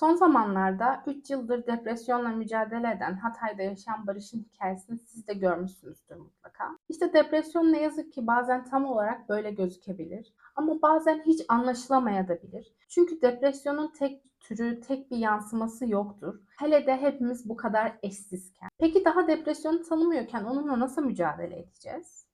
Son zamanlarda 3 yıldır depresyonla mücadele eden Hatay'da yaşayan Barış'ın hikayesini siz de görmüşsünüzdür mutlaka. İşte depresyon ne yazık ki bazen tam olarak böyle gözükebilir ama bazen hiç anlaşılamayabilir. Çünkü depresyonun tek türü, tek bir yansıması yoktur. Hele de hepimiz bu kadar eşsizken. Peki daha depresyonu tanımıyorken onunla nasıl mücadele edeceğiz?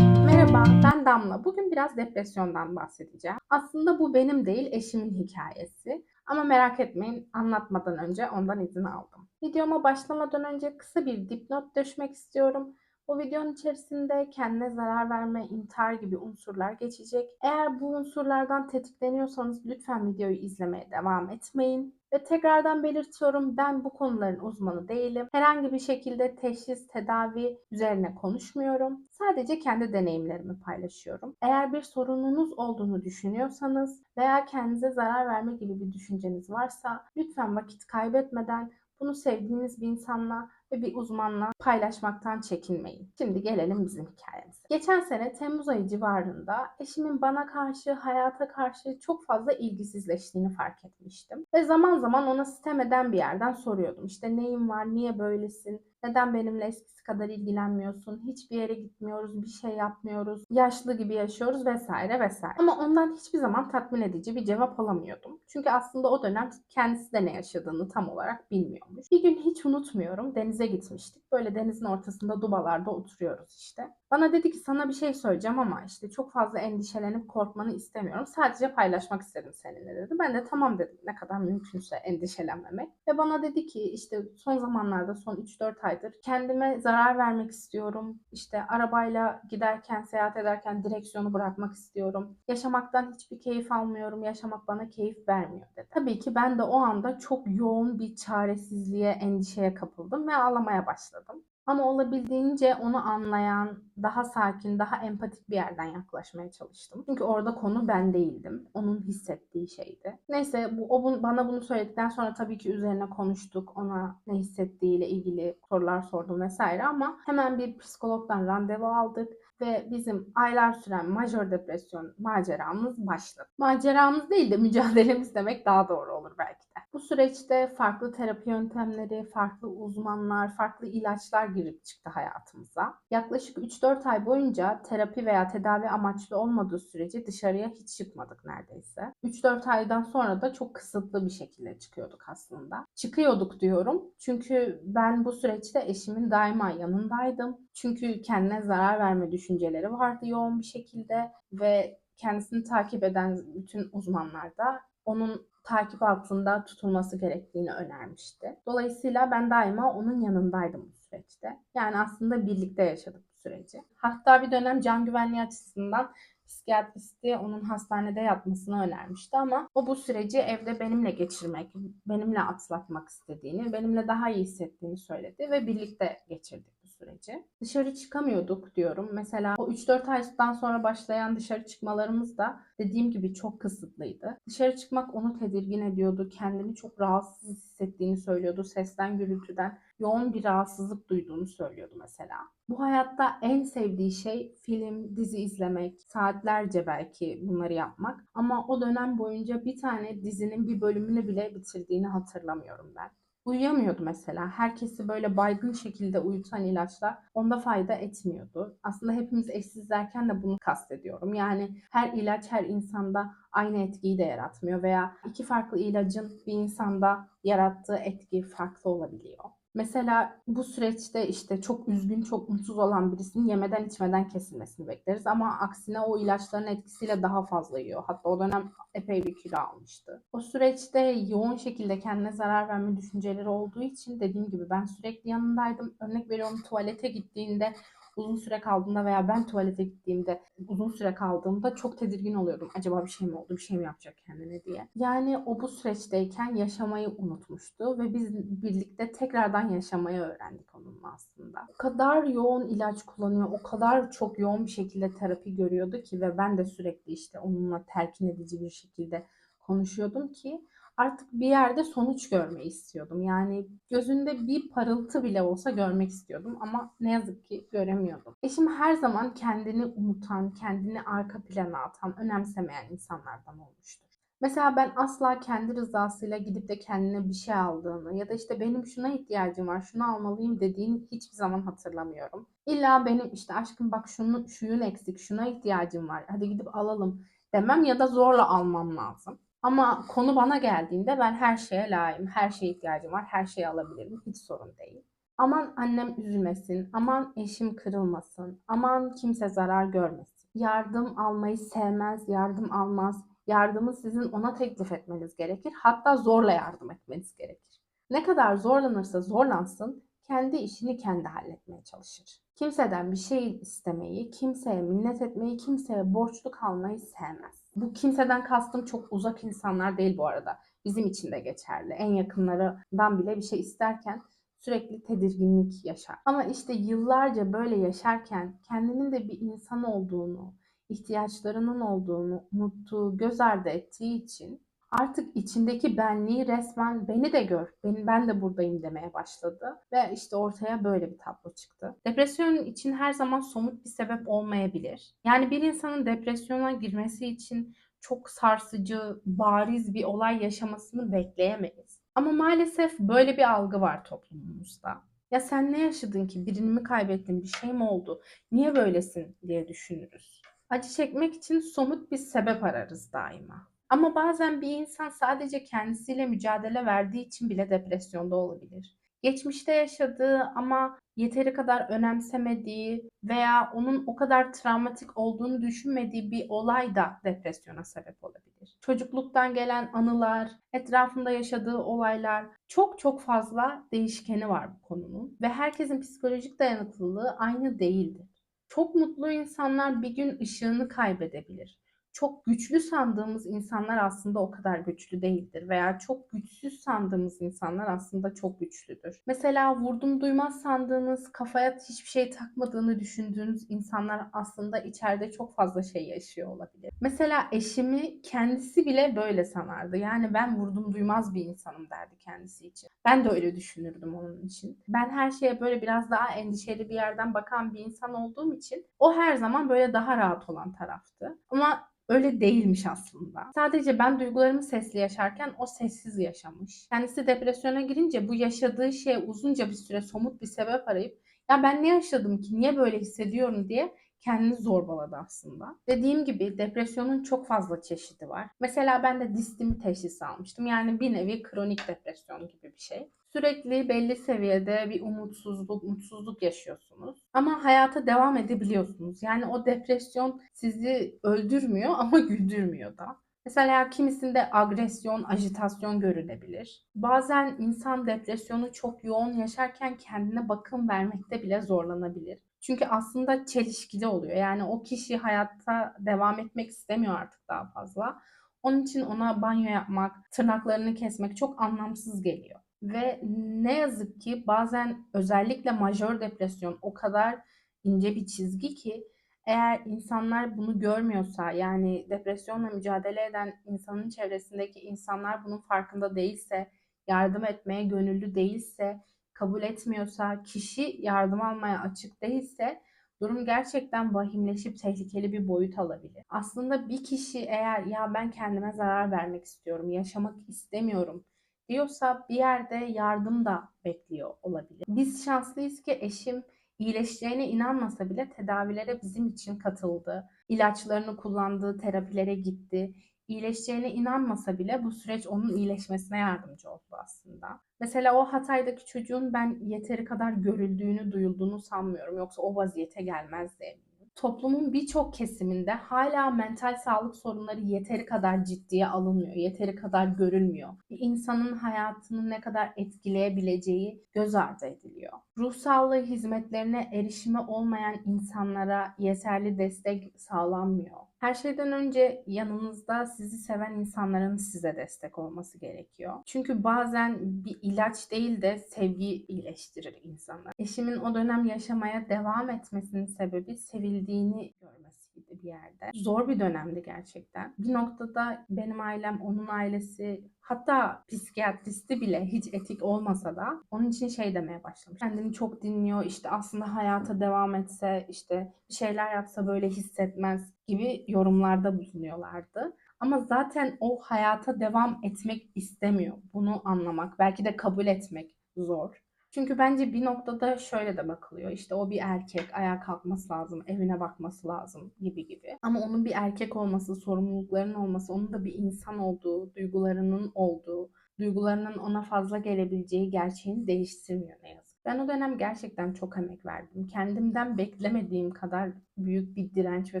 Merhaba, ben Damla. Bugün biraz depresyondan bahsedeceğim. Aslında bu benim değil, eşimin hikayesi. Ama merak etmeyin, anlatmadan önce ondan izin aldım. Videoma başlamadan önce kısa bir dipnot düşmek istiyorum. Bu videonun içerisinde kendine zarar verme, intihar gibi unsurlar geçecek. Eğer bu unsurlardan tetikleniyorsanız lütfen videoyu izlemeye devam etmeyin. Ve tekrardan belirtiyorum ben bu konuların uzmanı değilim. Herhangi bir şekilde teşhis, tedavi üzerine konuşmuyorum. Sadece kendi deneyimlerimi paylaşıyorum. Eğer bir sorununuz olduğunu düşünüyorsanız veya kendinize zarar verme gibi bir düşünceniz varsa lütfen vakit kaybetmeden bunu sevdiğiniz bir insanla ve bir uzmanla paylaşmaktan çekinmeyin. Şimdi gelelim bizim hikayemize. Geçen sene Temmuz ayı civarında eşimin bana karşı, hayata karşı çok fazla ilgisizleştiğini fark etmiştim. Ve zaman zaman ona sitem eden bir yerden soruyordum. İşte neyin var, niye böylesin, neden benimle eskisi kadar ilgilenmiyorsun? Hiçbir yere gitmiyoruz, bir şey yapmıyoruz. Yaşlı gibi yaşıyoruz vesaire vesaire. Ama ondan hiçbir zaman tatmin edici bir cevap alamıyordum. Çünkü aslında o dönem kendisi de ne yaşadığını tam olarak bilmiyormuş. Bir gün hiç unutmuyorum. Denize gitmiştik. Böyle denizin ortasında dubalarda oturuyoruz işte. Bana dedi ki sana bir şey söyleyeceğim ama işte çok fazla endişelenip korkmanı istemiyorum. Sadece paylaşmak istedim seninle dedi. Ben de tamam dedim ne kadar mümkünse endişelenmemek. Ve bana dedi ki işte son zamanlarda son 3-4 aydır kendime zarar vermek istiyorum. İşte arabayla giderken, seyahat ederken direksiyonu bırakmak istiyorum. Yaşamaktan hiçbir keyif almıyorum. Yaşamak bana keyif vermiyor dedi. Tabii ki ben de o anda çok yoğun bir çaresizliğe, endişeye kapıldım ve ağlamaya başladım. Ama olabildiğince onu anlayan, daha sakin, daha empatik bir yerden yaklaşmaya çalıştım. Çünkü orada konu ben değildim. Onun hissettiği şeydi. Neyse bu, o bu, bana bunu söyledikten sonra tabii ki üzerine konuştuk. Ona ne hissettiğiyle ilgili sorular sordum vesaire ama hemen bir psikologdan randevu aldık ve bizim aylar süren majör depresyon maceramız başladı. Maceramız değil de mücadelemiz demek daha doğru olur belki de. Bu süreçte farklı terapi yöntemleri, farklı uzmanlar, farklı ilaçlar girip çıktı hayatımıza. Yaklaşık 3-4 ay boyunca terapi veya tedavi amaçlı olmadığı sürece dışarıya hiç çıkmadık neredeyse. 3-4 aydan sonra da çok kısıtlı bir şekilde çıkıyorduk aslında. Çıkıyorduk diyorum çünkü ben bu süreçte eşimin daima yanındaydım. Çünkü kendine zarar verme düşünceleri vardı yoğun bir şekilde ve kendisini takip eden bütün uzmanlar da onun takip altında tutulması gerektiğini önermişti. Dolayısıyla ben daima onun yanındaydım bu süreçte. Yani aslında birlikte yaşadık bu süreci. Hatta bir dönem can güvenliği açısından psikiyatristi onun hastanede yatmasını önermişti ama o bu süreci evde benimle geçirmek, benimle atlatmak istediğini, benimle daha iyi hissettiğini söyledi ve birlikte geçirdik süreci. Dışarı çıkamıyorduk diyorum. Mesela o 3-4 aydan sonra başlayan dışarı çıkmalarımız da dediğim gibi çok kısıtlıydı. Dışarı çıkmak onu tedirgin ediyordu. Kendini çok rahatsız hissettiğini söylüyordu. Sesten, gürültüden yoğun bir rahatsızlık duyduğunu söylüyordu mesela. Bu hayatta en sevdiği şey film, dizi izlemek, saatlerce belki bunları yapmak. Ama o dönem boyunca bir tane dizinin bir bölümünü bile bitirdiğini hatırlamıyorum ben. Uyuyamıyordu mesela. Herkesi böyle baygın şekilde uyutan ilaçlar onda fayda etmiyordu. Aslında hepimiz eşsizlerken de bunu kastediyorum. Yani her ilaç her insanda aynı etkiyi de yaratmıyor veya iki farklı ilacın bir insanda yarattığı etki farklı olabiliyor. Mesela bu süreçte işte çok üzgün, çok mutsuz olan birisinin yemeden içmeden kesilmesini bekleriz. Ama aksine o ilaçların etkisiyle daha fazla yiyor. Hatta o dönem epey bir kilo almıştı. O süreçte yoğun şekilde kendine zarar verme düşünceleri olduğu için dediğim gibi ben sürekli yanındaydım. Örnek veriyorum tuvalete gittiğinde uzun süre kaldığımda veya ben tuvalete gittiğimde uzun süre kaldığımda çok tedirgin oluyordum. Acaba bir şey mi oldu, bir şey mi yapacak kendine diye. Yani o bu süreçteyken yaşamayı unutmuştu ve biz birlikte tekrardan yaşamayı öğrendik onunla aslında. O kadar yoğun ilaç kullanıyor, o kadar çok yoğun bir şekilde terapi görüyordu ki ve ben de sürekli işte onunla telkin edici bir şekilde konuşuyordum ki Artık bir yerde sonuç görmeyi istiyordum. Yani gözünde bir parıltı bile olsa görmek istiyordum ama ne yazık ki göremiyordum. Eşim her zaman kendini unutan, kendini arka plana atan, önemsemeyen insanlardan olmuştur. Mesela ben asla kendi rızasıyla gidip de kendine bir şey aldığını ya da işte benim şuna ihtiyacım var, şunu almalıyım dediğini hiçbir zaman hatırlamıyorum. İlla benim işte aşkım bak şunu, şuyun eksik, şuna ihtiyacım var, hadi gidip alalım demem ya da zorla almam lazım. Ama konu bana geldiğinde ben her şeye layığım, her şeye ihtiyacım var, her şeyi alabilirim, hiç sorun değil. Aman annem üzülmesin, aman eşim kırılmasın, aman kimse zarar görmesin. Yardım almayı sevmez, yardım almaz. Yardımı sizin ona teklif etmeniz gerekir. Hatta zorla yardım etmeniz gerekir. Ne kadar zorlanırsa zorlansın, kendi işini kendi halletmeye çalışır. Kimseden bir şey istemeyi, kimseye minnet etmeyi, kimseye borçlu kalmayı sevmez. Bu kimseden kastım çok uzak insanlar değil bu arada. Bizim için de geçerli. En yakınlarından bile bir şey isterken sürekli tedirginlik yaşar. Ama işte yıllarca böyle yaşarken kendinin de bir insan olduğunu, ihtiyaçlarının olduğunu unuttuğu, göz ardı ettiği için artık içindeki benliği resmen beni de gör, ben, ben de buradayım demeye başladı. Ve işte ortaya böyle bir tablo çıktı. Depresyon için her zaman somut bir sebep olmayabilir. Yani bir insanın depresyona girmesi için çok sarsıcı, bariz bir olay yaşamasını bekleyemeyiz. Ama maalesef böyle bir algı var toplumumuzda. Ya sen ne yaşadın ki? Birini mi kaybettin? Bir şey mi oldu? Niye böylesin diye düşünürüz. Acı çekmek için somut bir sebep ararız daima. Ama bazen bir insan sadece kendisiyle mücadele verdiği için bile depresyonda olabilir. Geçmişte yaşadığı ama yeteri kadar önemsemediği veya onun o kadar travmatik olduğunu düşünmediği bir olay da depresyona sebep olabilir. Çocukluktan gelen anılar, etrafında yaşadığı olaylar çok çok fazla değişkeni var bu konunun ve herkesin psikolojik dayanıklılığı aynı değildir. Çok mutlu insanlar bir gün ışığını kaybedebilir çok güçlü sandığımız insanlar aslında o kadar güçlü değildir veya çok güçsüz sandığımız insanlar aslında çok güçlüdür. Mesela vurdum duymaz sandığınız, kafaya hiçbir şey takmadığını düşündüğünüz insanlar aslında içeride çok fazla şey yaşıyor olabilir. Mesela eşimi kendisi bile böyle sanardı. Yani ben vurdum duymaz bir insanım derdi kendisi için. Ben de öyle düşünürdüm onun için. Ben her şeye böyle biraz daha endişeli bir yerden bakan bir insan olduğum için o her zaman böyle daha rahat olan taraftı. Ama öyle değilmiş aslında. Sadece ben duygularımı sesli yaşarken o sessiz yaşamış. Kendisi depresyona girince bu yaşadığı şeye uzunca bir süre somut bir sebep arayıp ya ben ne yaşadım ki niye böyle hissediyorum diye kendini zorbaladı aslında. Dediğim gibi depresyonun çok fazla çeşidi var. Mesela ben de distimi teşhisi almıştım. Yani bir nevi kronik depresyon gibi bir şey. Sürekli belli seviyede bir umutsuzluk, mutsuzluk yaşıyorsunuz. Ama hayata devam edebiliyorsunuz. Yani o depresyon sizi öldürmüyor ama güldürmüyor da. Mesela kimisinde agresyon, ajitasyon görülebilir. Bazen insan depresyonu çok yoğun yaşarken kendine bakım vermekte bile zorlanabilir. Çünkü aslında çelişkili oluyor. Yani o kişi hayatta devam etmek istemiyor artık daha fazla. Onun için ona banyo yapmak, tırnaklarını kesmek çok anlamsız geliyor. Ve ne yazık ki bazen özellikle majör depresyon o kadar ince bir çizgi ki eğer insanlar bunu görmüyorsa yani depresyonla mücadele eden insanın çevresindeki insanlar bunun farkında değilse, yardım etmeye gönüllü değilse, kabul etmiyorsa, kişi yardım almaya açık değilse durum gerçekten vahimleşip tehlikeli bir boyut alabilir. Aslında bir kişi eğer ya ben kendime zarar vermek istiyorum, yaşamak istemiyorum diyorsa bir yerde yardım da bekliyor olabilir. Biz şanslıyız ki eşim iyileşeceğine inanmasa bile tedavilere bizim için katıldı. İlaçlarını kullandı, terapilere gitti. İyileşeceğine inanmasa bile bu süreç onun iyileşmesine yardımcı oldu aslında. Mesela o Hatay'daki çocuğun ben yeteri kadar görüldüğünü, duyulduğunu sanmıyorum. Yoksa o vaziyete gelmezdi eminim toplumun birçok kesiminde hala mental sağlık sorunları yeteri kadar ciddiye alınmıyor, yeteri kadar görülmüyor. Bir insanın hayatını ne kadar etkileyebileceği göz ardı ediliyor. Ruh sağlığı hizmetlerine erişimi olmayan insanlara yeterli destek sağlanmıyor. Her şeyden önce yanınızda sizi seven insanların size destek olması gerekiyor. Çünkü bazen bir ilaç değil de sevgi iyileştirir insanı. Eşimin o dönem yaşamaya devam etmesinin sebebi sevildiğini görmesiydi. bir yerde. Zor bir dönemdi gerçekten. Bir noktada benim ailem, onun ailesi, hatta psikiyatristi bile hiç etik olmasa da onun için şey demeye başlamış. Kendini çok dinliyor, işte aslında hayata devam etse, işte bir şeyler yapsa böyle hissetmez gibi yorumlarda bulunuyorlardı. Ama zaten o hayata devam etmek istemiyor. Bunu anlamak, belki de kabul etmek zor. Çünkü bence bir noktada şöyle de bakılıyor. İşte o bir erkek, ayağa kalkması lazım, evine bakması lazım gibi gibi. Ama onun bir erkek olması, sorumluluklarının olması, onun da bir insan olduğu, duygularının olduğu, duygularının ona fazla gelebileceği gerçeğini değiştirmiyor ne yazık. Ben o dönem gerçekten çok emek verdim. Kendimden beklemediğim kadar büyük bir direnç ve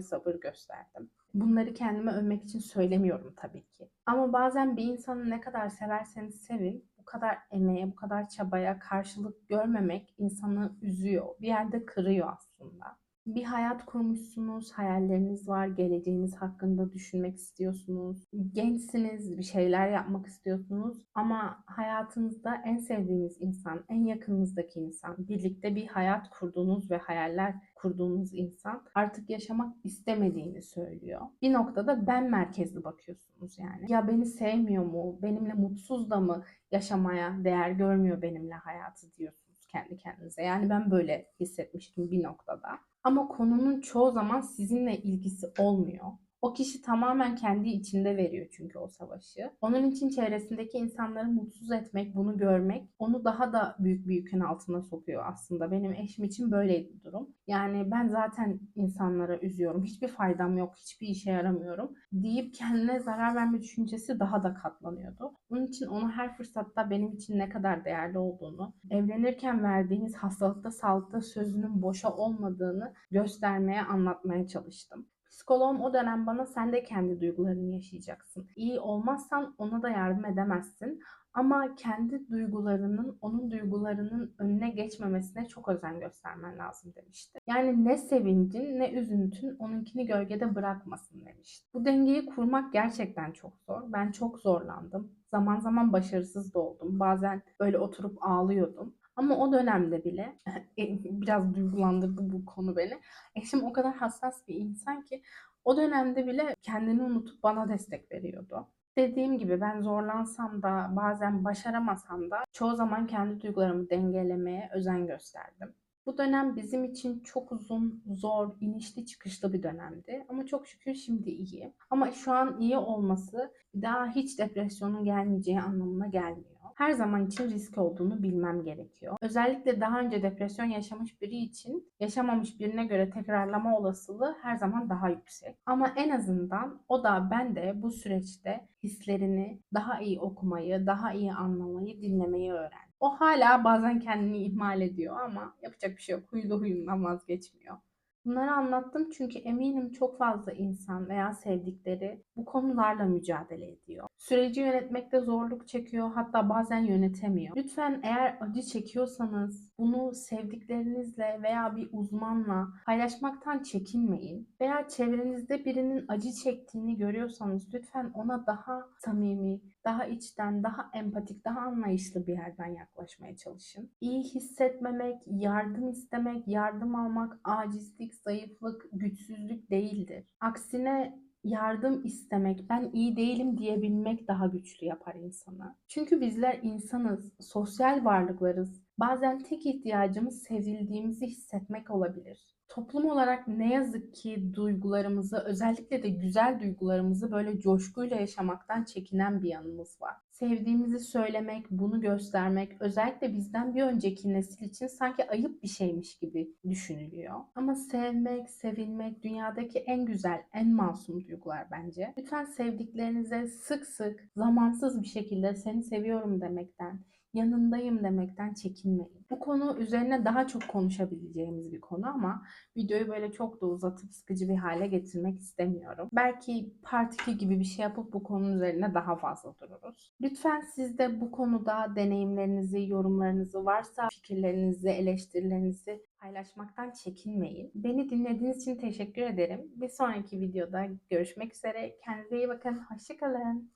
sabır gösterdim. Bunları kendime övmek için söylemiyorum tabii ki. Ama bazen bir insanı ne kadar severseniz sevin, bu kadar emeğe, bu kadar çabaya karşılık görmemek insanı üzüyor. Bir yerde kırıyor aslında. Bir hayat kurmuşsunuz, hayalleriniz var, geleceğiniz hakkında düşünmek istiyorsunuz. Gençsiniz, bir şeyler yapmak istiyorsunuz ama hayatınızda en sevdiğiniz insan, en yakınınızdaki insan, birlikte bir hayat kurduğunuz ve hayaller kurduğunuz insan artık yaşamak istemediğini söylüyor. Bir noktada ben merkezli bakıyorsunuz yani. Ya beni sevmiyor mu? Benimle mutsuz da mı yaşamaya değer görmüyor benimle hayatı diyorsunuz kendi kendinize. Yani ben böyle hissetmiştim bir noktada. Ama konunun çoğu zaman sizinle ilgisi olmuyor. O kişi tamamen kendi içinde veriyor çünkü o savaşı. Onun için çevresindeki insanları mutsuz etmek, bunu görmek onu daha da büyük bir yükün altına sokuyor aslında. Benim eşim için böyleydi durum. Yani ben zaten insanlara üzüyorum. Hiçbir faydam yok, hiçbir işe yaramıyorum deyip kendine zarar verme düşüncesi daha da katlanıyordu. Bunun için onu her fırsatta benim için ne kadar değerli olduğunu, evlenirken verdiğiniz hastalıkta, sağlıkta sözünün boşa olmadığını göstermeye, anlatmaya çalıştım. Psikoloğum o dönem bana sen de kendi duygularını yaşayacaksın. İyi olmazsan ona da yardım edemezsin. Ama kendi duygularının onun duygularının önüne geçmemesine çok özen göstermen lazım demişti. Yani ne sevincin ne üzüntün onunkini gölgede bırakmasın demişti. Bu dengeyi kurmak gerçekten çok zor. Ben çok zorlandım. Zaman zaman başarısız da oldum. Bazen böyle oturup ağlıyordum. Ama o dönemde bile biraz duygulandırdı bu konu beni. Eşim o kadar hassas bir insan ki o dönemde bile kendini unutup bana destek veriyordu. Dediğim gibi ben zorlansam da bazen başaramasam da çoğu zaman kendi duygularımı dengelemeye özen gösterdim. Bu dönem bizim için çok uzun, zor, inişli çıkışlı bir dönemdi. Ama çok şükür şimdi iyi. Ama şu an iyi olması daha hiç depresyonun gelmeyeceği anlamına gelmiyor. Her zaman için risk olduğunu bilmem gerekiyor. Özellikle daha önce depresyon yaşamış biri için yaşamamış birine göre tekrarlama olasılığı her zaman daha yüksek. Ama en azından o da ben de bu süreçte hislerini daha iyi okumayı, daha iyi anlamayı, dinlemeyi öğrendim. O hala bazen kendini ihmal ediyor ama yapacak bir şey yok. Huylu huyundan vazgeçmiyor. Bunları anlattım çünkü eminim çok fazla insan veya sevdikleri bu konularla mücadele ediyor. Süreci yönetmekte zorluk çekiyor hatta bazen yönetemiyor. Lütfen eğer acı çekiyorsanız bunu sevdiklerinizle veya bir uzmanla paylaşmaktan çekinmeyin. Veya çevrenizde birinin acı çektiğini görüyorsanız lütfen ona daha samimi, daha içten, daha empatik, daha anlayışlı bir yerden yaklaşmaya çalışın. İyi hissetmemek, yardım istemek, yardım almak acizlik, zayıflık, güçsüzlük değildir. Aksine yardım istemek, ben iyi değilim diyebilmek daha güçlü yapar insanı. Çünkü bizler insanız, sosyal varlıklarız. Bazen tek ihtiyacımız sevildiğimizi hissetmek olabilir. Toplum olarak ne yazık ki duygularımızı, özellikle de güzel duygularımızı böyle coşkuyla yaşamaktan çekinen bir yanımız var. Sevdiğimizi söylemek, bunu göstermek özellikle bizden bir önceki nesil için sanki ayıp bir şeymiş gibi düşünülüyor. Ama sevmek, sevilmek dünyadaki en güzel, en masum duygular bence. Lütfen sevdiklerinize sık sık, zamansız bir şekilde seni seviyorum demekten, yanındayım demekten çekinmeyin. Bu konu üzerine daha çok konuşabileceğimiz bir konu ama videoyu böyle çok da uzatıp sıkıcı bir hale getirmek istemiyorum. Belki part 2 gibi bir şey yapıp bu konu üzerine daha fazla dururuz. Lütfen siz de bu konuda deneyimlerinizi, yorumlarınızı varsa fikirlerinizi, eleştirilerinizi paylaşmaktan çekinmeyin. Beni dinlediğiniz için teşekkür ederim. Bir sonraki videoda görüşmek üzere. Kendinize iyi bakın. Hoşçakalın.